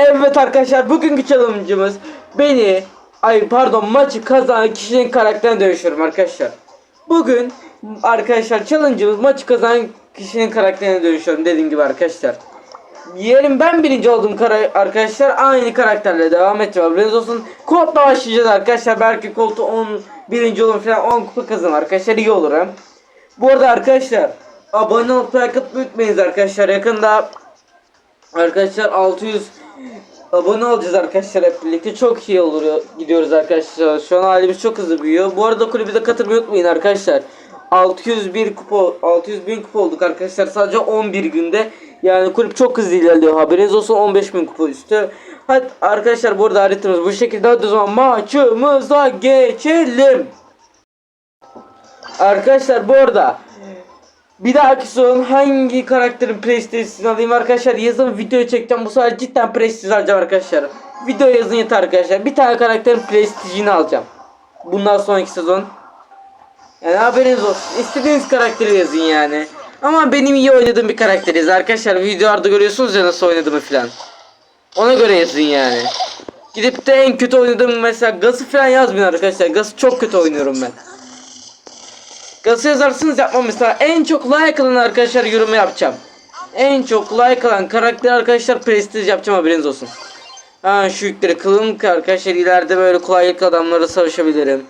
Evet arkadaşlar bugünkü challenge'ımız beni ay pardon maçı kazanan kişinin karakterine dönüşüyorum arkadaşlar. Bugün arkadaşlar challenge'ımız maçı kazanan kişinin karakterine dönüşüyorum dediğim gibi arkadaşlar. Diyelim ben birinci kara arkadaşlar aynı karakterle devam edeceğim. Haberiniz olsun. Koltla başlayacağız arkadaşlar. Belki koltuğu 10 birinci olur falan 10 kupa kazanım arkadaşlar iyi olur hem. Bu arada arkadaşlar abone olup like unutmayınız arkadaşlar. Yakında Arkadaşlar 600 abone olacağız arkadaşlar hep birlikte. Çok iyi oluyor. Gidiyoruz arkadaşlar. Şu an halimiz çok hızlı büyüyor. Bu arada kulübüze katılmayı unutmayın arkadaşlar. 601 kupa 600 bin kupa olduk arkadaşlar sadece 11 günde. Yani kulüp çok hızlı ilerliyor. Haberiniz olsun 15 bin kupa üstü. Hadi arkadaşlar bu arada haritamız bu şekilde. Hadi o zaman maçımıza geçelim. Arkadaşlar bu arada bir dahaki son hangi karakterin prestijini alayım arkadaşlar yazın video çekeceğim bu sefer cidden prestij alacağım arkadaşlar. Video yazın yeter arkadaşlar. Bir tane karakterin prestijini alacağım. Bundan sonraki sezon. Yani haberiniz olsun. İstediğiniz karakteri yazın yani. Ama benim iyi oynadığım bir karakteriz arkadaşlar. Videolarda görüyorsunuz ya nasıl oynadığımı falan. Ona göre yazın yani. Gidip de en kötü oynadığım mesela Gas'ı falan yazmayın arkadaşlar. Gas'ı çok kötü oynuyorum ben. Gazı yazarsınız yapmam mesela. En çok like alan arkadaşlar yorumu yapacağım. En çok like alan karakter arkadaşlar prestij yapacağım haberiniz olsun. Ha şu yükleri kılın ki arkadaşlar ileride böyle kolaylıkla adamlara savaşabilirim.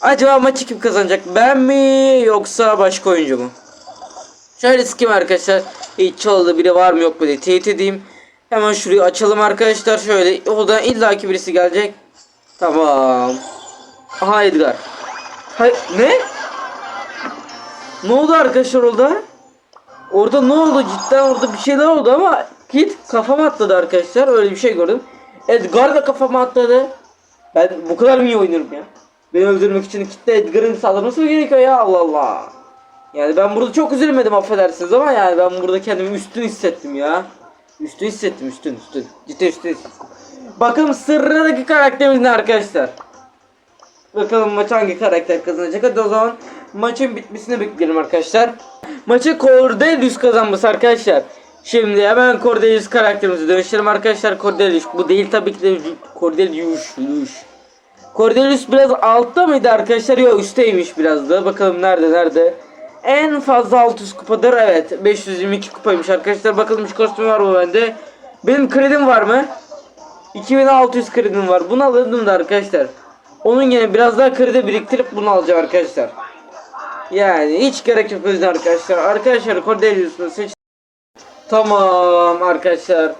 Acaba maçı kim kazanacak? Ben mi yoksa başka oyuncu mu? Şöyle sıkayım arkadaşlar. Hiç çaldı biri var mı yok mu diye teyit edeyim. Hemen şurayı açalım arkadaşlar. Şöyle odan illaki birisi gelecek. Tamam. Aha Edgar. Hay ne? Ne oldu arkadaşlar orada? Orada ne oldu cidden orada bir şeyler oldu ama Kit kafama atladı arkadaşlar öyle bir şey gördüm. Edgar da kafama atladı. Ben bu kadar mı iyi oynarım ya? Beni öldürmek için Kit'te Edgar'ın saldırması mı gerekiyor ya Allah Allah. Yani ben burada çok üzülmedim affedersiniz ama yani ben burada kendimi üstün hissettim ya. Üstün hissettim üstün üstün. Cidden üstün hissettim. Bakalım sıradaki karakterimiz ne arkadaşlar? Bakalım maç hangi karakter kazanacak. Hadi o zaman maçın bitmesini bekleyelim arkadaşlar. Maçı Cordelius kazanması arkadaşlar. Şimdi hemen Cordelius karakterimizi dönüştürelim arkadaşlar. Cordelius bu değil tabii ki de Cordelius. Cordelius biraz altta mıydı arkadaşlar? Yok üstteymiş biraz da. Bakalım nerede nerede. En fazla 600 kupadır. Evet 522 kupaymış arkadaşlar. Bakalım şu kostüm var mı bende? Benim kredim var mı? 2600 kredim var. Bunu alırdım da arkadaşlar. Onun yerine biraz daha kredi biriktirip bunu alacağım arkadaşlar. Yani hiç gerek yok yüzden arkadaşlar. Arkadaşlar Cordelius'u seç. Tamam arkadaşlar.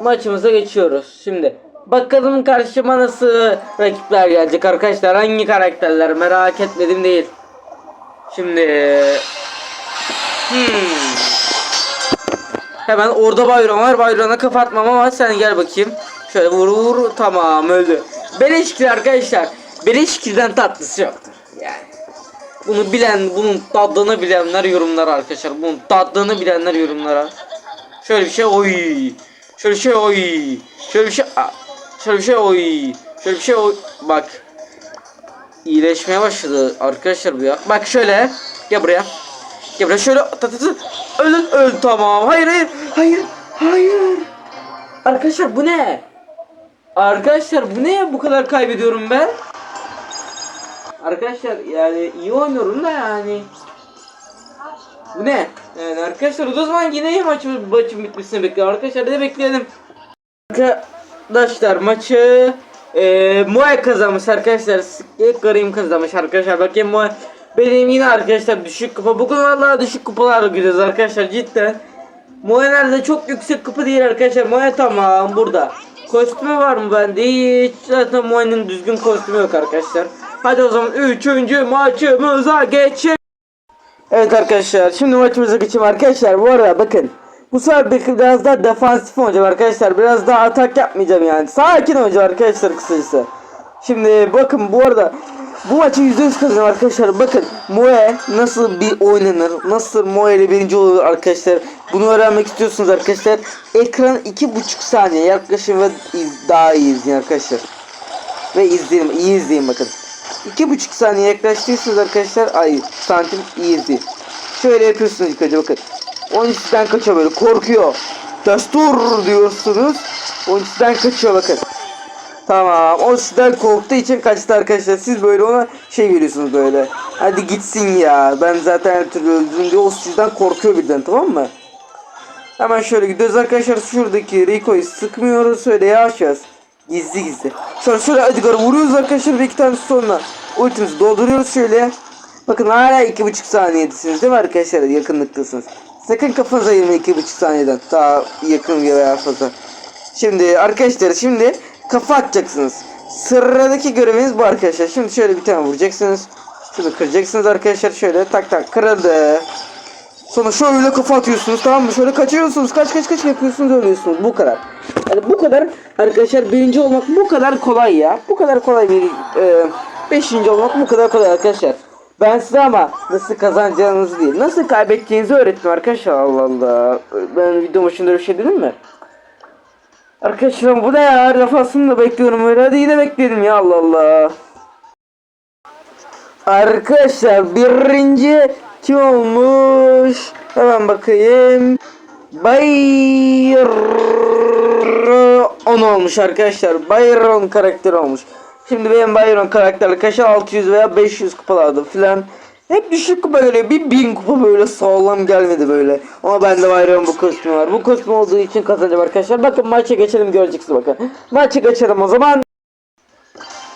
Maçımıza geçiyoruz. Şimdi bakalım karşıma nasıl rakipler gelecek arkadaşlar. Hangi karakterler merak etmedim değil. Şimdi hmm. Hemen orada Bayron var. Bayron'a kafa atmam ama sen gel bakayım. Şöyle vur vur tamam öldü. Beleşkil arkadaşlar. Beleşkilden tatlısı yoktur. Yani. Bunu bilen, bunun tadını bilenler yorumlara arkadaşlar. Bunun tadını bilenler yorumlara. Şöyle bir şey oy. Şöyle bir şey oy. Şöyle bir şey şöyle bir şey oy. Şöyle bir şey oy. Bak. İyileşmeye başladı arkadaşlar bu ya. Bak şöyle. Gel buraya. Gel buraya şöyle. Ta, ta, ta. Öl öl tamam. Hayır hayır. Hayır. Hayır. Arkadaşlar bu ne? Arkadaşlar bu ne bu kadar kaybediyorum ben? Arkadaşlar yani iyi oynuyorum da yani. Bu ne? Yani arkadaşlar o zaman yine maçımız maçın bitmesini bekliyorum. Arkadaşlar de bekleyelim. Arkadaşlar maçı e, Moe kazanmış arkadaşlar. Karim kazanmış arkadaşlar. Bakayım Moe benim yine arkadaşlar düşük kupa. Bugün vallahi düşük kupalarla gidiyoruz arkadaşlar cidden. Moe nerede çok yüksek kupa değil arkadaşlar. Moe tamam burada. Kostümü var mı bende? Hiç zaten Moe'nin düzgün kostümü yok arkadaşlar. Hadi o zaman 3. maçımıza geçelim. Evet arkadaşlar şimdi maçımıza geçelim arkadaşlar. Bu arada bakın. Bu sefer bir- biraz daha defansif olacağım arkadaşlar. Biraz daha atak yapmayacağım yani. Sakin olacağım arkadaşlar kısacası. Şimdi bakın bu arada bu maçı %100 kazanacağım arkadaşlar. Bakın Moe nasıl bir oynanır? Nasıl Moe ile birinci olur arkadaşlar? Bunu öğrenmek istiyorsunuz arkadaşlar. Ekran 2,5 saniye yaklaşın ve iz- daha iyi izleyin arkadaşlar. Ve izleyin, iyi izleyin bakın. 2,5 saniye yaklaştıysanız arkadaşlar ay santim iyi izleyin. Şöyle yapıyorsunuz ilk önce bakın. 13'ten kaçıyor böyle korkuyor. Destur diyorsunuz. O sizden kaçıyor bakın. Tamam. O sizden korktuğu için kaçtı arkadaşlar. Siz böyle ona şey veriyorsunuz böyle. Hadi gitsin ya. Ben zaten her türlü öldüm diye o sizden korkuyor birden tamam mı? Hemen şöyle gidiyoruz arkadaşlar. Şuradaki Rico'yu sıkmıyoruz. Şöyle yavaş. Gizli gizli. Şöyle şöyle Edgar'ı vuruyoruz arkadaşlar. Bir iki tane sonra ultimizi dolduruyoruz şöyle. Bakın hala iki buçuk saniyedesiniz değil mi arkadaşlar? Yakınlıktasınız. Sakın kafanıza ayırmayın iki buçuk saniyeden. Daha yakın veya fazla. Şimdi arkadaşlar şimdi kafa atacaksınız. Sıradaki göreviniz bu arkadaşlar. Şimdi şöyle bir tane vuracaksınız. Şunu kıracaksınız arkadaşlar. Şöyle tak tak kırıldı. Sonra şöyle kafa atıyorsunuz tamam mı? Şöyle kaçıyorsunuz. Kaç kaç kaç yapıyorsunuz ölüyorsunuz. Bu kadar. Yani bu kadar arkadaşlar birinci olmak bu kadar kolay ya. Bu kadar kolay bir e, beşinci olmak bu kadar kolay arkadaşlar. Ben size ama nasıl kazanacağınızı değil. Nasıl kaybedeceğinizi öğrettim arkadaşlar. Allah Allah. Ben video başında öyle şey dedim mi? Arkadaşlar bu ne ya? Defasını da bekliyorum öyle. Hadi yine bekledim ya Allah Allah. Arkadaşlar birinci kim olmuş? Hemen bakayım. Byron olmuş arkadaşlar. Byron karakteri olmuş. Şimdi benim Byron karakter arkadaşlar 600 veya 500 kupalarda filan. Hep düşük geliyor. Bir bin kupa böyle sağlam gelmedi böyle. Ama bende Byron bu kostüm var. Bu kostüm olduğu için kazanacağım arkadaşlar. Bakın maça geçelim göreceksiniz bakın. Maça geçelim o zaman.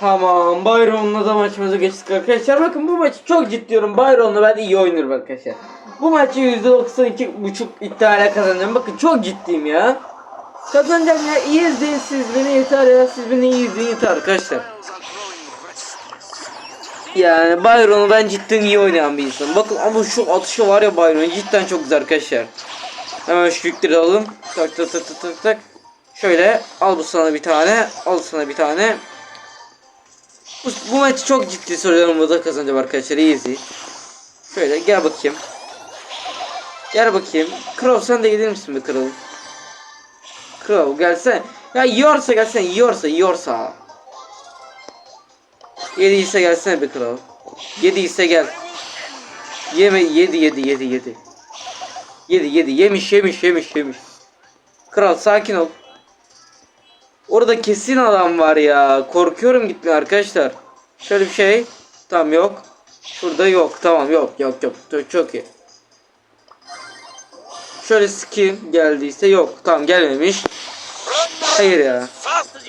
Tamam Byron'la da maçımıza geçtik arkadaşlar. Bakın bu maçı çok ciddiyorum. Byron'la ben iyi oynarım arkadaşlar. Bu maçı %92.5 iddiayla kazanacağım. Bakın çok ciddiyim ya. Kazanacağım ya. İyi izleyin siz beni yeter ya. Siz beni iyi izleyin yeter arkadaşlar. Yani Byron'u ben cidden iyi oynayan bir insanım. Bakın ama şu atışı var ya Byron'un cidden çok güzel arkadaşlar. Hemen şu yükleri alalım. Tak tak tak tak tak tak. Şöyle al bu sana bir tane. Al sana bir tane. Bu, bu maçı çok ciddi soruyorum burada kazanacağım arkadaşlar easy. Şöyle gel bakayım. Gel bakayım. Crow sen de gelir misin be Crow? Crow gelsene. Ya yiyorsa gelsene yiyorsa yiyorsa. Yediyse gelsene be Crow. Yediyse gel. Yeme yedi yedi yedi yedi. Yedi yedi yemiş yemiş yemiş yemiş. Kral sakin ol. Orada kesin adam var ya. Korkuyorum gitme arkadaşlar. Şöyle bir şey. Tamam yok. Şurada yok. Tamam yok yok yok. Çok, çok iyi. Şöyle skin geldiyse yok. Tamam gelmemiş. Hayır ya.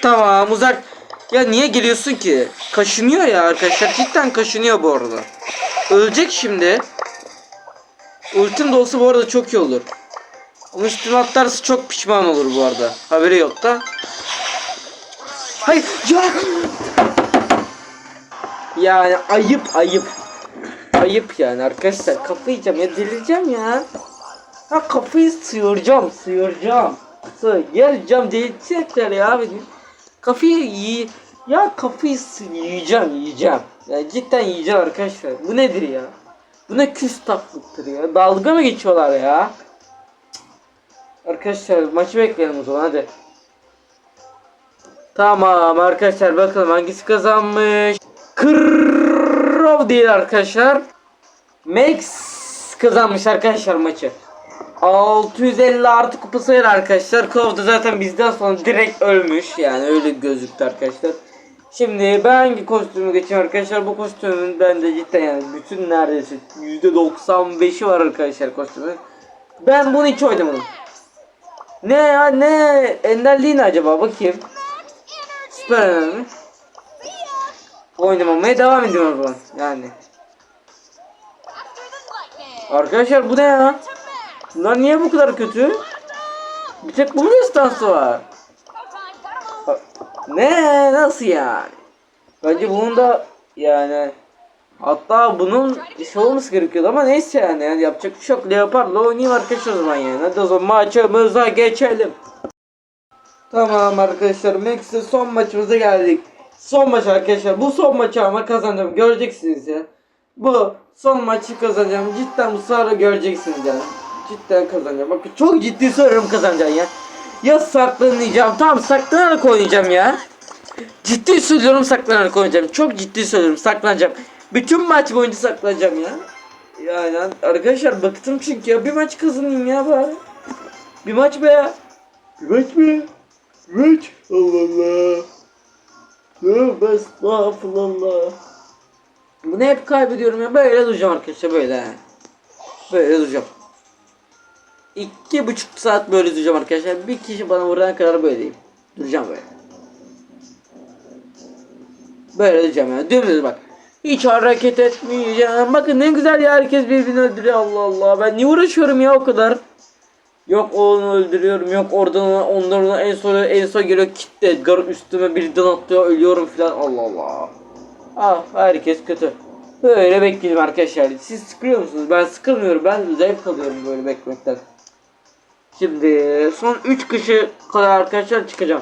Tamam uzak. Ya niye geliyorsun ki? Kaşınıyor ya arkadaşlar. Cidden kaşınıyor bu arada. Ölecek şimdi. Ultim de olsa bu arada çok iyi olur. Onun üstüne atlarsa çok pişman olur bu arada. Haberi yok da. Hayır ya. Yani ayıp ayıp. Ayıp yani arkadaşlar kafayı yiyeceğim ya delireceğim ya. Ha kafayı sıyıracağım sıyıracağım. Sıyıracağım delirtecekler ya beni. Kafayı yi ya kafayı yiyeceğim yiyeceğim. Ya cidden yiyeceğim arkadaşlar. Bu nedir ya? Bu ne küstahlıktır ya? Dalga mı geçiyorlar ya? Arkadaşlar maçı bekleyelim o zaman hadi. Tamam arkadaşlar bakalım hangisi kazanmış. Krov değil arkadaşlar. Max kazanmış arkadaşlar maçı. 650 artı kupası var arkadaşlar. Krov da zaten bizden sonra direkt ölmüş. Yani öyle gözüktü arkadaşlar. Şimdi ben hangi kostümü geçeyim arkadaşlar? Bu kostümün bende cidden yani bütün neredeyse %95'i var arkadaşlar kostümün. Ben bunu hiç oynamadım. Ne ya ne? Enderliği acaba? Bakayım. Süper önemli. Oynamamaya devam ediyorum o zaman. Yani. Arkadaşlar bu ne ya? Bunlar niye bu kadar kötü? Bir tek bunun destansı var. Ne? Nasıl yani? Bence bunun da yani hatta bunun şey olması gerekiyordu ama neyse yani, yani yapacak bir şey yok. Leopard'la oynayayım arkadaşlar o zaman yani. Hadi o zaman maçımıza geçelim. Tamam arkadaşlar Max'e son maçımıza geldik. Son maç arkadaşlar. Bu son maçı ama kazanacağım. Göreceksiniz ya. Bu son maçı kazanacağım. Cidden bu sonra göreceksiniz yani. Cidden kazanacağım. Bakın çok ciddi söylüyorum kazanacağım ya. Ya saklanacağım. Tamam saklanarak oynayacağım ya. Ciddi söylüyorum saklanarak oynayacağım. Çok ciddi söylüyorum saklanacağım. Bütün maç boyunca saklanacağım ya. Yani arkadaşlar bıktım çünkü ya bir maç kazanayım ya bari. Bir maç be ya. Bir maç mı? Bir maç. Allah Allah. Tövbe estağfurullah. Bunu hep kaybediyorum ya. Böyle duracağım arkadaşlar böyle. Böyle duracağım. İki buçuk saat böyle duracağım arkadaşlar. Bir kişi bana vurana kadar böyleyim. Duracağım böyle. Böyle duracağım yani. Dümdüz bak. Hiç hareket etmeyeceğim. Bakın ne güzel ya herkes birbirini öldürüyor Allah Allah. Ben niye uğraşıyorum ya o kadar? Yok onu öldürüyorum. Yok oradan ona en son en son geliyor kitle Edgar üstüme birden atlıyor ölüyorum filan. Allah Allah. Ah herkes kötü. Böyle bekleyelim arkadaşlar. Siz sıkılıyor musunuz? Ben sıkılmıyorum. Ben zevk alıyorum böyle beklemekten. Şimdi son 3 kişi kadar arkadaşlar çıkacağım.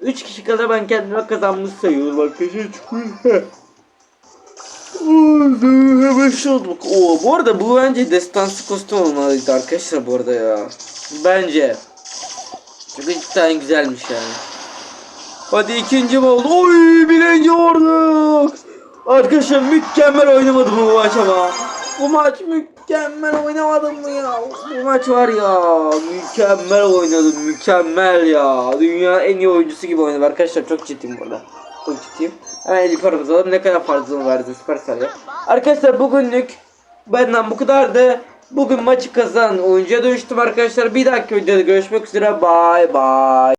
3 kişi kadar ben kendime kazanmış sayıyorum arkadaşlar çıkıyor. Hemen şey oldu bak. Oo, bu arada bu bence destansı kostüm olmalıydı arkadaşlar bu arada ya. Bence. Çünkü cidden güzelmiş yani. Hadi ikinci oldu? Oy birinci olduk. Arkadaşlar mükemmel oynamadım bu maç ama. Bu maç mükemmel oynamadım mı ya? Bu maç var ya mükemmel oynadım mükemmel ya. Dünya en iyi oyuncusu gibi oynadım arkadaşlar çok ciddiyim burada. Çok ciddiyim. Hemen 50 paramızı alalım ne kadar fazla verdi Supercell ya. Arkadaşlar bugünlük benden bu kadardı. Bugün maçı kazan oyuncuya dönüştüm arkadaşlar. Bir dahaki videoda görüşmek üzere. Bye bye.